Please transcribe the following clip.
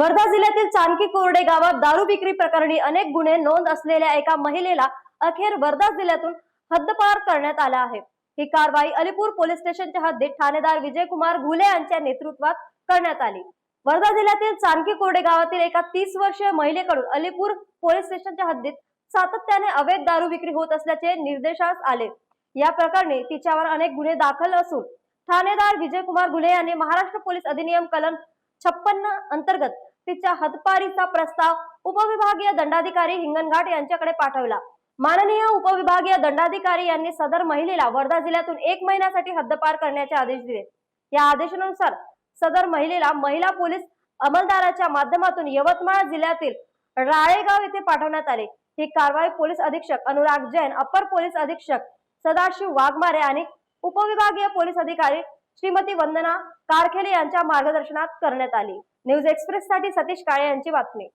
वर्धा जिल्ह्यातील चांदकी कोरडे गावात दारू विक्री प्रकरणी अनेक गुन्हे नोंद असलेल्या एका महिलेला अखेर वर्धा जिल्ह्यातून हद्दपार करण्यात आला आहे. ही कारवाई अलीपूर पोलीस स्टेशनच्या हद्दीत ठाणेदार विजयकुमार घुले यांच्या नेतृत्वात करण्यात आली. वर्धा जिल्ह्यातील चांदकी कोरडे गावातील एका तीस वर्षीय महिलेकडून अलीपूर पोलीस स्टेशनच्या हद्दीत सातत्याने अवैध दारू विक्री होत असल्याचे निर्देशास आले. या प्रकरणी तिच्यावर अनेक गुन्हे दाखल असून ठाणेदार विजयकुमार घुले यांनी महाराष्ट्र पोलीस अधिनियम कलम छप्पन्न अंतर्गत तिच्या हदपारीचा प्रस्ताव उपविभागीय दंडाधिकारी हिंगणघाट यांच्याकडे पाठवला. माननीय उपविभागीय दंडाधिकारी यांनी सदर महिलेला वर्धा जिल्ह्यातून एक महिन्यासाठी हद्दपार करण्याचे आदेश दिले. या आदेशानुसार सदर महिलेला महिला पोलीस अंमलदाराच्या माध्यमातून यवतमाळ जिल्ह्यातील राळेगाव येथे पाठवण्यात आले. ही कारवाई पोलीस अधीक्षक अनुराग जैन अपर पोलीस अधीक्षक सदाशिव वाघमारे आणि उपविभागीय पोलीस अधिकारी श्रीमती वंदना कारखेले यांच्या मार्गदर्शनात करण्यात आली. न्यूज एक्सप्रेस साठी सतीश काळे यांची बातमी.